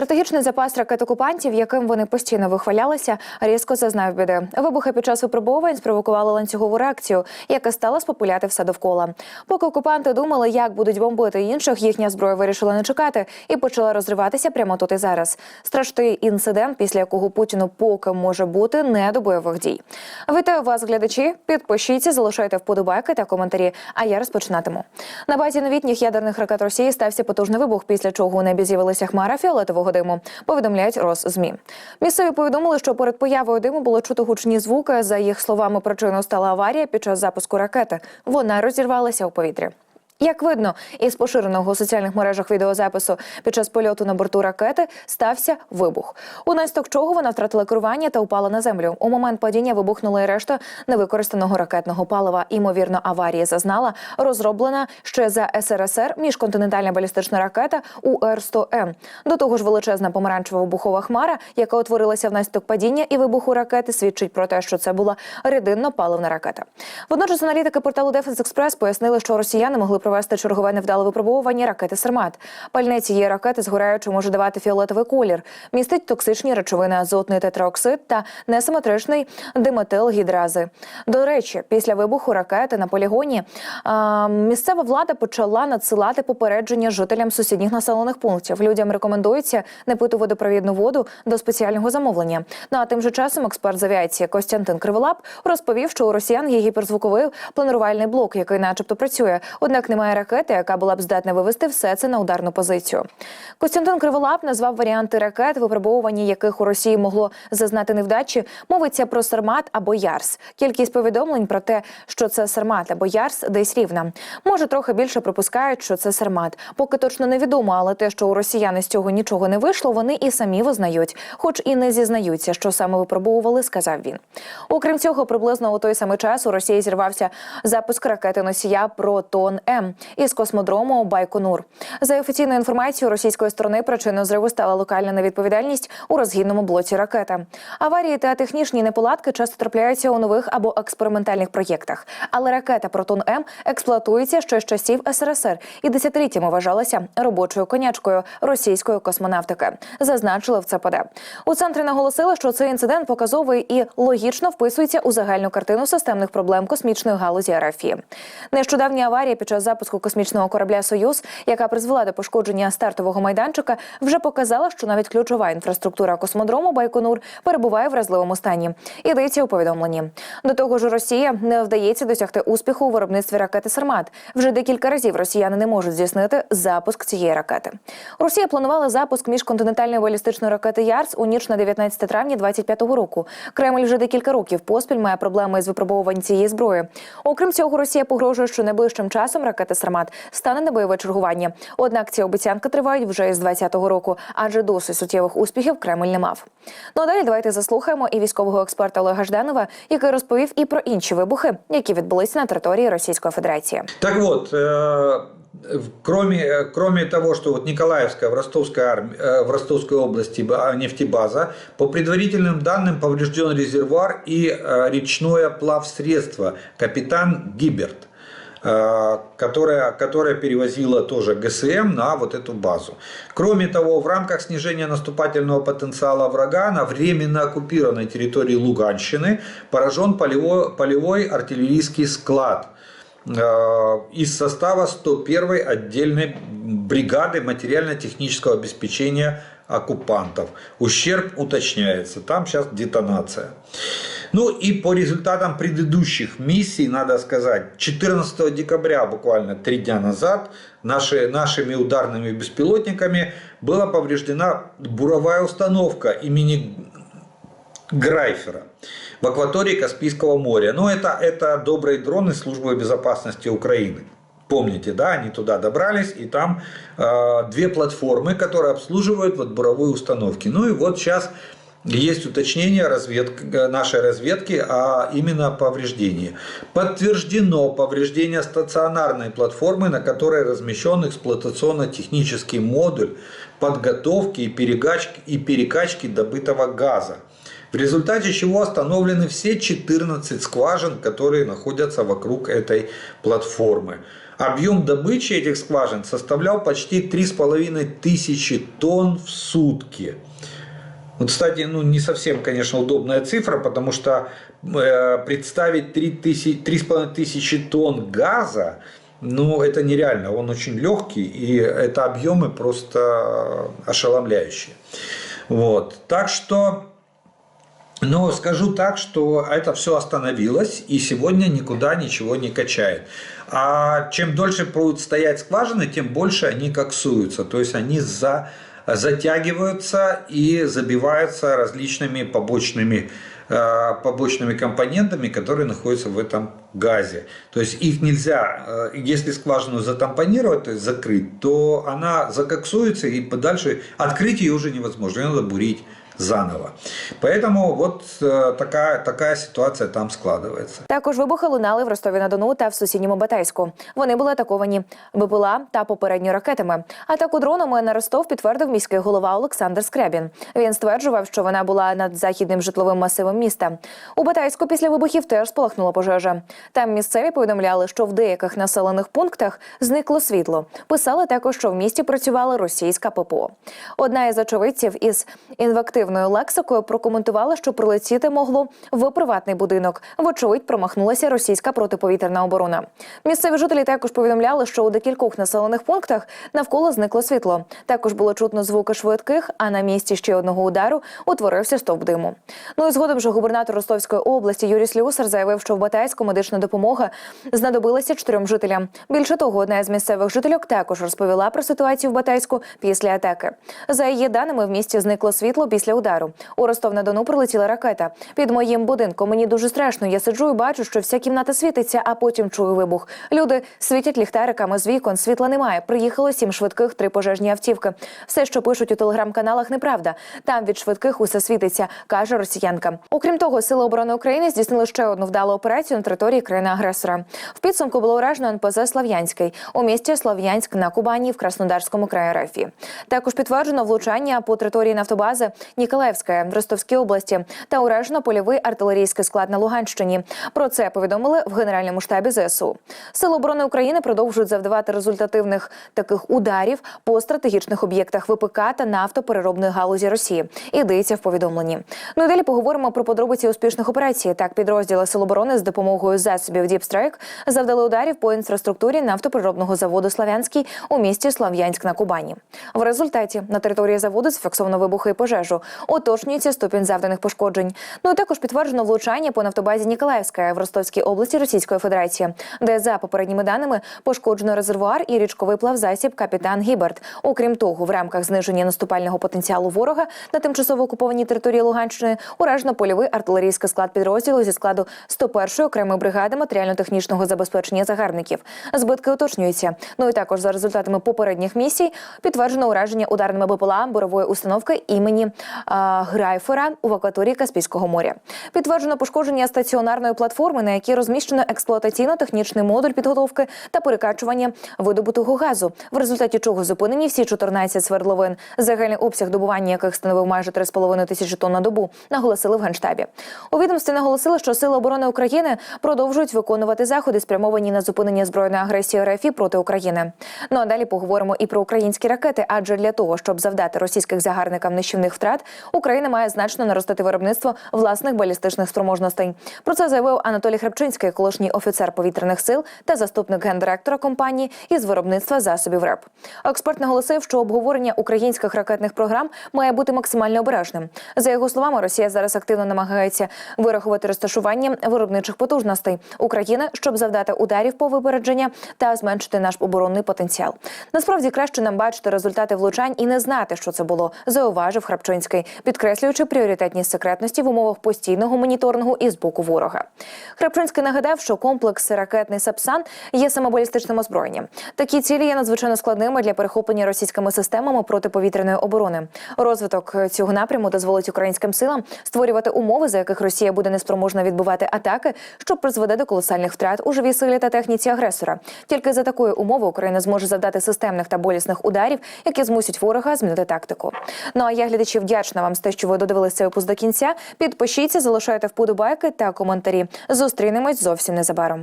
Стратегічний запас ракет окупантів, яким вони постійно вихвалялися, різко зазнав біди. Вибухи під час випробувань спровокували ланцюгову реакцію, яка стала спопуляти все довкола. Поки окупанти думали, як будуть бомбити інших, їхня зброя вирішила не чекати і почала розриватися прямо тут і зараз. Страшний інцидент, після якого Путіну поки може бути не до бойових дій. Вітаю вас, глядачі. Підпишіться, залишайте вподобайки та коментарі. А я розпочинатиму. На базі новітніх ядерних ракет Росії стався потужний вибух, після чого у небі з'явилася хмара фіолетового диму. Повідомляють Росзмі. Місцеві повідомили, що перед появою диму було чути гучні звуки. За їх словами, причиною стала аварія під час запуску ракети. Вона розірвалася у повітрі. Як видно, із поширеного у соціальних мережах відеозапису під час польоту на борту ракети стався вибух. Унаслідок чого вона втратила керування та упала на землю. У момент падіння вибухнула і решта невикористаного ракетного палива. Імовірно, аварії зазнала розроблена ще за СРСР міжконтинентальна балістична ракета УР-100М. До того ж, величезна помаранчева вибухова хмара, яка утворилася внаслідок падіння і вибуху ракети, свідчить про те, що це була рідинно-паливна ракета. Водночас аналітики порталу Defense Express пояснили, що росіяни могли провести чергове невдале випробовування ракети Сармат. Пальне цієї ракети згораючи може давати фіолетовий колір, містить токсичні речовини азотний тетраоксид та несиметричний диметилгідрази. До речі, після вибуху ракети на полігоні а, місцева влада почала надсилати попередження жителям сусідніх населених пунктів. Людям рекомендується не пити водопровідну воду до спеціального замовлення. Ну а тим же часом експерт з авіації Костянтин Криволап розповів, що у росіян є гіперзвуковий планувальний блок, який, начебто, працює. Однак немає ракети, яка була б здатна вивести все це на ударну позицію. Костянтин Криволап назвав варіанти ракет, випробовування яких у Росії могло зазнати невдачі. Мовиться про Сармат або Ярс. Кількість повідомлень про те, що це Сармат або Ярс, десь рівна. Може, трохи більше припускають, що це Сармат. Поки точно невідомо, але те, що у росіян з цього нічого не вийшло, вони і самі визнають, хоч і не зізнаються, що саме випробовували, сказав він. Окрім цього, приблизно у той самий час у Росії зірвався запуск ракети носія Протон М із космодрому Байконур. За офіційною інформацією російської сторони причиною зриву стала локальна невідповідальність у розгінному блоці ракети. Аварії та технічні неполадки часто трапляються у нових або експериментальних проєктах. Але ракета Протон М експлуатується ще з часів СРСР і десятиліттями вважалася робочою конячкою російської космонавтики. Зазначили в ЦПД. У центрі наголосили, що цей інцидент показовий і логічно вписується у загальну картину системних проблем космічної галузі РФ. Нещодавня аварія під час запуску космічного корабля Союз, яка призвела до пошкодження стартового майданчика, вже показала, що навіть ключова інфраструктура космодрому Байконур перебуває в вразливому стані. Йдеться у повідомленні. До того ж, Росія не вдається досягти успіху у виробництві ракети Сармат. Вже декілька разів росіяни не можуть здійснити запуск цієї ракети. Росія планувала запуск міжконтинентальної балістичної ракети Ярс у ніч на 19 травня 25-го року. Кремль вже декілька років поспіль має проблеми із випробовувань цієї зброї. Окрім цього, Росія погрожує, що найближчим часом ракета Сармат стане на бойове чергування. Однак ці обіцянки тривають вже із 20-го року, адже досить суттєвих успіхів Кремль не мав. Ну а далі давайте заслухаємо і військового експерта Олега Жданова, який розповів і про інші вибухи, які відбулися на території Російської Федерації. Так вот, э, кроме, э, кроме того, что вот Николаевская в Ростовской, армии, э, в Ростовской области ба- нефтебаза, по предварительным данным поврежден резервуар и э, речное плавсредство «Капитан Гиберт», э, Которая, которая перевозила тоже ГСМ на вот эту базу. Кроме того, в рамках снижения наступательного потенциала врага на временно оккупированной территории Луганщины поражен полевой, полевой артиллерийский склад э, из состава 101-й отдельной бригады материально-технического обеспечения оккупантов. Ущерб уточняется. Там сейчас детонация. Ну и по результатам предыдущих миссий, надо сказать, 14 декабря, буквально три дня назад, наши, нашими ударными беспилотниками была повреждена буровая установка имени Грайфера в акватории Каспийского моря. Но это, это добрые дроны службы безопасности Украины. Помните, да, они туда добрались, и там э, две платформы, которые обслуживают вот буровые установки. Ну и вот сейчас есть уточнение разведки, нашей разведки, а именно повреждении. Подтверждено повреждение стационарной платформы, на которой размещен эксплуатационно-технический модуль подготовки и перекачки, и перекачки добытого газа. В результате чего остановлены все 14 скважин, которые находятся вокруг этой платформы. Объем добычи этих скважин составлял почти 3,5 тысячи тонн в сутки. Вот, кстати, ну не совсем, конечно, удобная цифра, потому что э, представить 3 тысячи, 3,5 тысячи тонн газа, ну это нереально, он очень легкий, и это объемы просто ошеломляющие. Вот. Так что но скажу так, что это все остановилось и сегодня никуда ничего не качает. А чем дольше будут стоять скважины, тем больше они коксуются. То есть они за, затягиваются и забиваются различными побочными, э, побочными компонентами, которые находятся в этом газе. То есть их нельзя, э, если скважину затампонировать, то есть закрыть, то она закоксуется и подальше открыть ее уже невозможно. Ее надо бурить заново. Поэтому вот э, такая, такая ситуация там складывается. Також вибухи лунали в Ростові на Дону та в сусідньому Батайську. Вони були атаковані БПЛА та попередньо ракетами. Атаку дронами на Ростов підтвердив міський голова Олександр Скрябін. Він стверджував, що вона була над західним житловим масивом міста. У Батайську після вибухів теж спалахнула пожежа. Там місцеві повідомляли, що в деяких населених пунктах зникло світло. Писали також, що в місті працювала російська ППО. Одна із очевидців із інвективною лексикою прокоментувала, що прилетіти могло в приватний будинок. Вочевидь, промахнулася російська протиповітряна оборона. Місцеві жителі також повідомляли, що у декількох населених пунктах навколо зникло світло. Також було чутно звуки швидких, а на місці ще одного удару утворився стовп диму. Ну і згодом же губернатор Ростовської області Юрій Слюсар заявив, що в Батайську медична допомога знадобилася чотирьом жителям. Більше того, одна з місцевих жительок також розповіла про ситуацію в Батайську після атаки. За її даними, в місті зникло світло після удару. У Ростов-на-Дону прилетіла ракета. Під моїм будинком мені дуже страшно. Я сиджу і бачу, що вся кімната світиться, а потім чую вибух. Люди світять ліхтариками з вікон. Світла немає. Приїхало сім швидких, три пожежні автівки. Все, що пишуть у телеграм-каналах, неправда. Там від швидких усе світиться, каже росіянка. Окрім того, сили оборони України здійснили ще одну вдалу операцію на території країни-агресора. В підсумку було уражено НПЗ Слав'янський у місті Слав'янськ на Кубані в Краснодарському краї РФ. Також підтверджено влучання по території нафтобази Ніколаївська в Ростовській області та уражено польовий артилерійський склад на Луганщині. Про це повідомили в Генеральному штабі ЗСУ. Сили оборони України продовжують завдавати результативних таких ударів по стратегічних об'єктах ВПК та нафтопереробної галузі Росії. Йдеться в повідомленні. Ну і далі поговоримо про подробиці успішних операцій. Так, підрозділи Сил оборони з допомогою засобів Діпстрайк завдали ударів по інфраструктурі нафтопереробного заводу Слав'янський у місті Слав'янськ на Кубані. В результаті на території заводу зафіксовано вибухи і пожежу. Уточнюється ступінь завданих пошкоджень. Ну і також підтверджено влучання по нафтобазі Ніколаївська в Ростовській області Російської Федерації, де за попередніми даними пошкоджено резервуар і річковий плавзасіб капітан Гіберт. Окрім того, в рамках зниження наступального потенціалу ворога на тимчасово окупованій території Луганщини уражено польовий артилерійський склад підрозділу зі складу 101-ї окремої бригади матеріально-технічного забезпечення загарбників. Збитки уточнюються. Ну і також за результатами попередніх місій підтверджено ураження ударними БПЛА борової установки імені Грайфера у акваторії Каспійського моря. Підтверджено пошкодження стаціонарної платформи, на якій розміщено експлуатаційно-технічний модуль підготовки та перекачування видобутого газу, в результаті чого зупинені всі 14 свердловин, загальний обсяг добування яких становив майже 3,5 тисячі тонн на добу, наголосили в генштабі. У відомстві наголосили, що сили оборони України продовжують виконувати заходи, спрямовані на зупинення збройної агресії РФ проти України. Ну а далі поговоримо і про українські ракети, адже для того, щоб завдати російських загарбникам нищівних втрат, Україна має значно наростити виробництво власних балістичних спроможностей. Про це заявив Анатолій Храпчинський, колишній офіцер повітряних сил та заступник гендиректора компанії із виробництва засобів РЕП. Експерт наголосив, що обговорення українських ракетних програм має бути максимально обережним. За його словами, Росія зараз активно намагається вирахувати розташування виробничих потужностей України, щоб завдати ударів по випередження та зменшити наш оборонний потенціал. Насправді краще нам бачити результати влучань і не знати, що це було, зауважив Храпчинський, підкреслюючи пріоритетність секретності в умовах постійного моніторингу із боку ворога. Храпчинський нагадав, що комплекс ракетний Сапсан є самобалістичним озброєнням. Такі цілі є надзвичайно складними для перехоплення російськими системами протиповітряної оборони. Розвиток цього напряму дозволить українським силам створювати умови, за яких Росія буде неспроможна відбивати атаки, що призведе до колосальних втрат у живій силі та техніці агресора. Тільки за такої умови Україна зможе завдати системних та болісних ударів, які змусять ворога змінити тактику. Ну а я глядачі вдячна вам за те, що ви додивилися випуск до кінця. Підпишіться, залишайте вподобайки та коментарі. Зустрінемось зовсім незабаром.